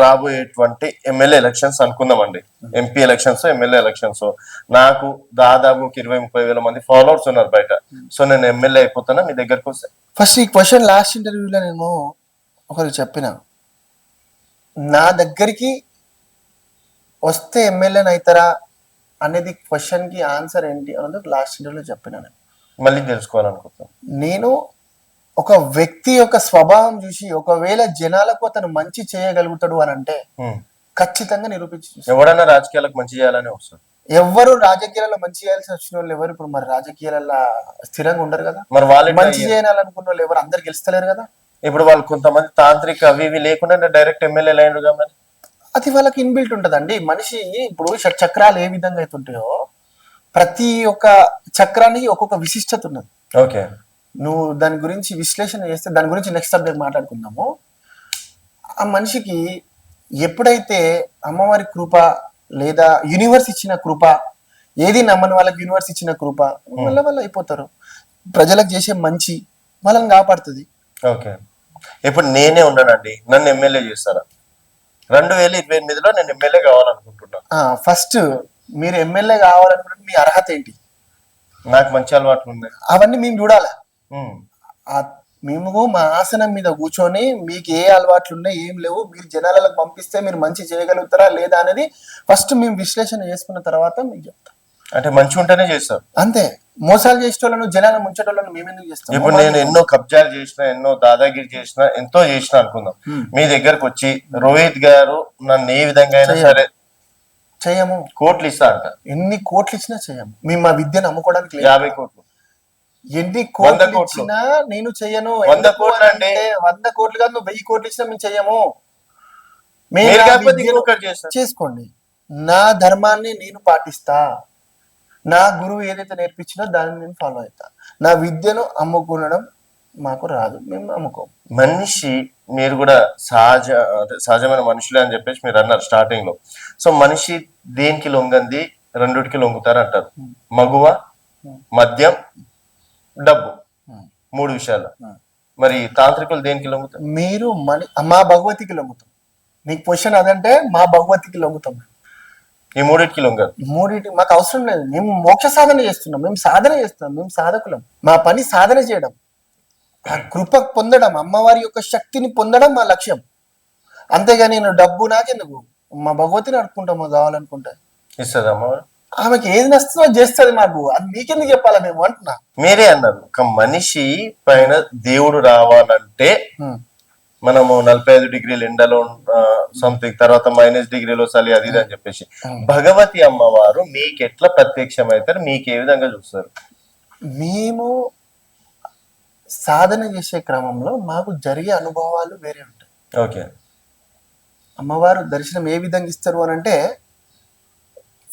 రాబోయేటువంటి MLA elections అనుకుందామండి. MP elections MLA elections. నాకు దాదాపు ఒక ఇరవై ముప్పై వేల మంది ఫాలోవర్స్ ఉన్నారు బయట. సో నేను ఎమ్మెల్యే అయిపోతానా? మీ దగ్గరకు వస్తే. ఫస్ట్ ఈ క్వశ్చన్ లాస్ట్ ఇంటర్వ్యూలో నేను ఒకరు చెప్పిన. నా దగ్గరికి వస్తే ఎమ్మెల్యేని అవుతారా అనేది క్వశ్చన్కి ఆన్సర్ ఏంటి అన్నది లాస్ట్ ఇంటర్వ్యూలో చెప్పిన నేను. మళ్ళీ తెలుసుకోవాలనుకుంటున్నాను నేను ఒక వ్యక్తి యొక్క స్వభావం చూసి ఒకవేళ జనాలకు అతను మంచి చేయగలుగుతాడు అని అంటే. ఖచ్చితంగా నిరూపించి. ఎవడన్నా రాజకీయాలకు మంచి చేయాలని వస్తారు ఎవ్వరు రాజకీయాలలో మంచి చేయాల్సి వచ్చిన వాళ్ళు ఎవరు? ఇప్పుడు మరి రాజకీయాలలో స్థిరంగా ఉండరు కదా. మరి వాళ్ళు మంచి చేయాలనుకున్న వాళ్ళు ఎవరు? అందరు గెలుస్తలేరు కదా. ఇప్పుడు వాళ్ళు కొంతమంది తాంత్రిక అవి ఇవి లేకుండా డైరెక్ట్ ఎమ్మెల్యే అయినరుగా మరి. అది వాళ్ళకి ఇన్బిల్ట్ ఉంటదండి. మనిషి ఇప్పుడు చక్రాలు ఏ విధంగా అయితే ఉంటాయో ప్రతి ఒక్క చక్రానికి ఒక్కొక్క విశిష్టత ఉన్నది. ఓకే. నువ్వు దాని గురించి విశ్లేషణ చేస్తే దాని గురించి నెక్స్ట్ సబ్జెక్ట్ మాట్లాడుకుందాము. ఆ మనిషికి ఎప్పుడైతే అమ్మవారి కృప లేదా యూనివర్స్ ఇచ్చిన కృప ఏది నమ్మని వాళ్ళకి యూనివర్స్ ఇచ్చిన కృప వల్ల వాళ్ళు అయిపోతారు. ప్రజలకు చేసే మంచి వాళ్ళని కాపాడుతుంది. ఓకే. ఇప్పుడు నేనే ఉన్నానండి. నన్ను ఎమ్మెల్యే చేస్తారా? రెండు వేల ఇరవై ఎనిమిదిలో నేను ఎమ్మెల్యే కావాలనుకుంటున్నా. ఫస్ట్ మీరు ఎమ్మెల్యే కావాలనుకుంటే మీ అర్హత ఏంటి? నాకు మంచి అలవాట్లు ఉన్నాయి. అవన్నీ మేము చూడాలి? మేము మా ఆసనం మీద కూర్చొని మీకు ఏ అలవాట్లు ఉన్నాయి ఏం లేవు మీరు జనాలకు పంపిస్తే మీరు మంచి చేయగలుగుతారా లేదా అనేది ఫస్ట్ మేము విశ్లేషణ చేసుకున్న తర్వాత మీకు చెప్తాం. అంటే మంచి ఉంటేనే చేస్తారు. అంతే. మోసాలు చేసేటోళ్ళను జనాలను ముంచేటోళ్ళను మేము ఎందుకు చేస్తాం? ఇప్పుడు నేను ఎన్నో కబ్జాలు చేసిన ఎన్నో దాదాగిరి చేసిన ఎంతో చేసిన అనుకుందాం. మీ దగ్గరకు వచ్చి రోహిత్ గారు నన్ను ఏ విధంగా అయినా సరే చేయము. కోట్లు ఇస్తా అంట. ఎన్ని కోట్లు ఇచ్చినా చేయము. మేము మా విద్యను అమ్ముకోవడానికి యాభై కోట్లు. ఎన్ని కోట్లు. ఇచ్చినా నేను చెయ్యను వంద కోట్లు. అంటే వంద కోట్లు కాదు నువ్వు వెయ్యి కోట్లు ఇచ్చినా మేము చెయ్యము చేసుకోండి. నా ధర్మాన్ని నేను పాటిస్తా. నా గురువు ఏదైతే నేర్పించినో దాన్ని నేను ఫాలో అవుతా నా విద్యను అమ్ముకునడం మాకు రాదు. మేము అమ్ముకోం మనిషి మీరు కూడా సహజ సహజమైన మనుషులే అని చెప్పేసి మీరు అన్నారు స్టార్టింగ్లో. సో మనిషి దేనికి లొంగంది? రెండుటికి లొంగుతారు అంటారు మగువ మద్యం డబ్బు. మూడు విషయాలు. మరి తాంత్రికులు దేనికి లొంగుతారు? మీరు మని మా భగవతికి లొంగుతాం. నీకు క్వశ్చన్ అదంటే మా భగవతికి లొంగుతాం ఈ మూడింటికి లొంగరు మూడింటి మాకు అవసరం లేదు. మేము మోక్ష సాధన చేస్తున్నాం. మేము సాధన చేస్తున్నాం. మేము సాధకులం. మా పని సాధన చేయడం. ఆ కృప పొందడం అమ్మవారి యొక్క శక్తిని పొందడం మా లక్ష్యం. అంతేగాని నేను డబ్బు నాకెందుకు? మా భగవతిని అడుక్కుంటాము కావాలనుకుంటే. ఇస్తుంది అమ్మవారు? ఆమెకి ఏది అది చేస్తుంది మాకు. అది మీకెందుకు చెప్పాలా మేము అంటున్నా. మీరే అన్నారు. ఒక మనిషి పైన దేవుడు రావాలంటే. మనము నలభై ఐదు డిగ్రీలు ఎండలో సంథింగ్ తర్వాత మైనస్ డిగ్రీలో చలి అది ఇది అని చెప్పేసి. భగవతి అమ్మవారు మీకు ఎట్లా ప్రత్యక్షమవుతారు? మీకు ఏ విధంగా చూస్తారు? మేము సాధన చేసే క్రమంలో మాకు జరిగే అనుభవాలు వేరే ఉంటాయి. ఓకే. అమ్మవారు దర్శనం ఏ విధంగా ఇస్తారు అని అంటే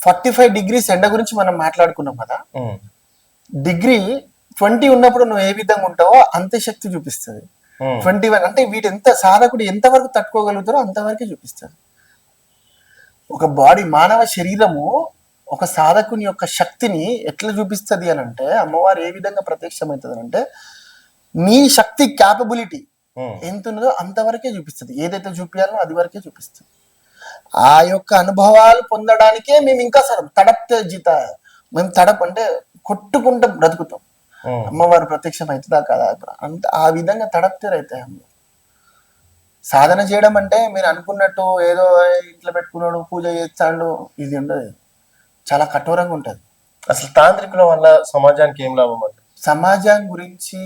ఫార్టీ ఫైవ్ డిగ్రీస్ ఎండ గురించి మనం మాట్లాడుకున్నాం కదా. డిగ్రీ ట్వంటీ ఉన్నప్పుడు నువ్వు ఏ విధంగా ఉంటావో అంతే శక్తి చూపిస్తుంది. ట్వంటీ వన్ అంటే వీటి ఎంత సాధకుడు ఎంతవరకు తట్టుకోగలుగుతారో అంతవరకే చూపిస్తుంది ఒక బాడీ మానవ శరీరము ఒక సాధకుని యొక్క శక్తిని ఎట్లా చూపిస్తుంది అని అంటే అమ్మవారు ఏ విధంగా ప్రత్యక్షమవుతుంది అని అంటే నీ శక్తి క్యాపబిలిటీ. ఎంత ఉన్నదో అంతవరకే చూపిస్తుంది ఏదైతే చూపించాలో అది వరకే చూపిస్తుంది ఆ యొక్క అనుభవాలు పొందడానికే మేము ఇంకా సరే తడప్తే జీత మేము తడప్ అంటే కొట్టుకుంటూ బ్రతుకుతాం. అమ్మవారు ప్రత్యక్షం అవుతుందా కదా. అంత ఆ విధంగా తడప్తే అవుతాయి అమ్మ. సాధన చేయడం అంటే మీరు అనుకున్నట్టు ఏదో ఇంట్లో పెట్టుకున్నాడు పూజ చేస్తాడు ఇది ఉండదు. చాలా కఠోరంగా ఉంటుంది. అసలు తాంత్రికుల వల్ల సమాజానికి ఏం లాభం అంటే సమాజం గురించి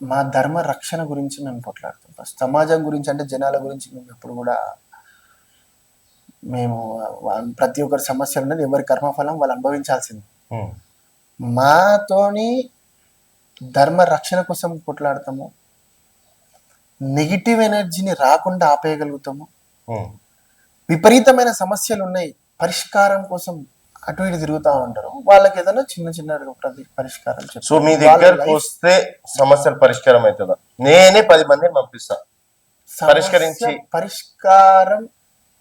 మా ధర్మ రక్షణ గురించి మేము కొట్లాడుతాం ఫస్ట్ సమాజం గురించి అంటే జనాల గురించి మేము ఎప్పుడు కూడా మేము ప్రతి ఒక్కరి సమస్య ఉన్నది ఎవరి కర్మఫలం వాళ్ళు అనుభవించాల్సింది. ఉమ్. మాతోని ధర్మ రక్షణ కోసం కొట్లాడతాము. నెగిటివ్ ఎనర్జీని రాకుండా ఆపేయగలుగుతాము. ఉమ్. విపరీతమైన సమస్యలు ఉన్నాయి. పరిష్కారం కోసం అటు ఇటు తిరుగుతా ఉంటారు. వాళ్ళకి ఏదైనా చిన్న చిన్న పరిష్కారం. సో మీ దగ్గరకు వస్తే సమస్యలు పరిష్కారం అవుతుందా? నేనే పది మందిని పంపిస్తా. సమస్య పరిష్కరించి- పరిష్కారం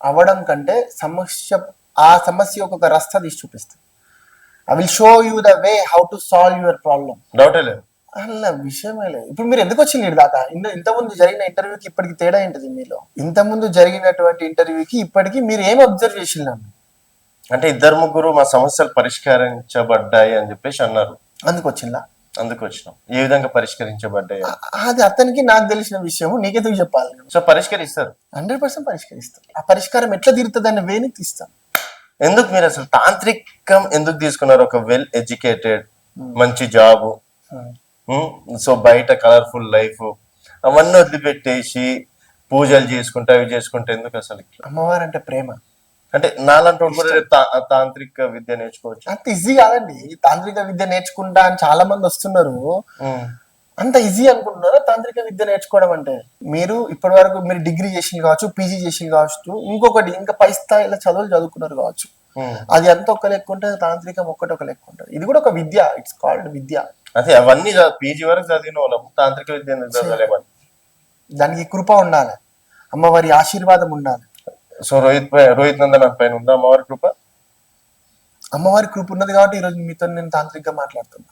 అవడం కంటే సమస్య ఆ సమస్య ఒక రస్తా తీసి చూపిస్తుంది. I will show you the way how to solve your problem డౌటే లేదు. అలా విషయమే లేదు. ఇప్పుడు మీరు ఎందుకు వచ్చింది దాకా? ఇంత ఇంతకుముందు జరిగిన ఇంటర్వ్యూకి ఇప్పటికి తేడా ఏంటిది మీలో? ఇంతకుముందు జరిగినటువంటి ఇంటర్వ్యూకి ఇప్పటికి మీరు ఏం అబ్జర్వ్ చేసిండు అంటే ఇద్దరు ముగ్గురు మా సమస్యలు పరిష్కరించబడ్డాయి అని చెప్పేసి అన్నారు. అందుకు వచ్చిందా? అందుకు వచ్చినాం. ఏ విధంగా పరిష్కరించబడ్డాయి. అది అతనికి నాకు తెలిసిన విషయము నీకెందుకు చెప్పాలి? సో పరిష్కరిస్తారు. హండ్రెడ్ పర్సెంట్ పరిష్కరిస్తాను ఆ పరిష్కారం ఎట్లా తీరుతుంది అనే వేని తీస్తాను ఎందుకు మీరు అసలు తాంత్రికం ఎందుకు తీసుకున్నారు? ఒక వెల్ ఎడ్యుకేటెడ్ మంచి జాబ్ సో బయట కలర్ఫుల్ లైఫ్ అవన్నీ వదిలిపెట్టేసి పూజలు చేసుకుంటే అవి చేసుకుంటే ఎందుకు అసలు? అమ్మవారు అంటే ప్రేమ. అంటే నాలంటి తాంత్రిక విద్య నేర్చుకోవచ్చు. అంత ఈజీ కాదండి. తాంత్రిక విద్య నేర్చుకుంటా అని చాలా మంది వస్తున్నారు. అంత ఈజీ అనుకుంటున్నారా? తాంత్రిక విద్య నేర్చుకోవడం అంటే మీరు ఇప్పటి వరకు మీరు డిగ్రీ చేసింది కావచ్చు పీజీ చేసింది కావచ్చు ఇంకొకటి ఇంకా పై స్థాయిలో చదువులు చదువుకున్నారు కావచ్చు. అది అంత ఒక లెక్క ఉంటుంది తాంత్రికం ఒక్కటి ఒక లెక్క ఉంటుంది. ఇది కూడా ఒక విద్య. ఇట్స్ కాల్డ్ విద్య. అదే అవన్నీ పీజీ వరకు చదివిన వాళ్ళం. తాంత్రిక విద్య దానికి కృప ఉండాలి. అమ్మవారి ఆశీర్వాదం ఉండాలి. సో రోహిత్ రోహిత్ నందన్ పైన ఉందా అమ్మవారి కృప? అమ్మవారి కృప ఉన్నది కాబట్టి ఈరోజు మీతో నేను తాంత్రికంగా మాట్లాడుతున్నా.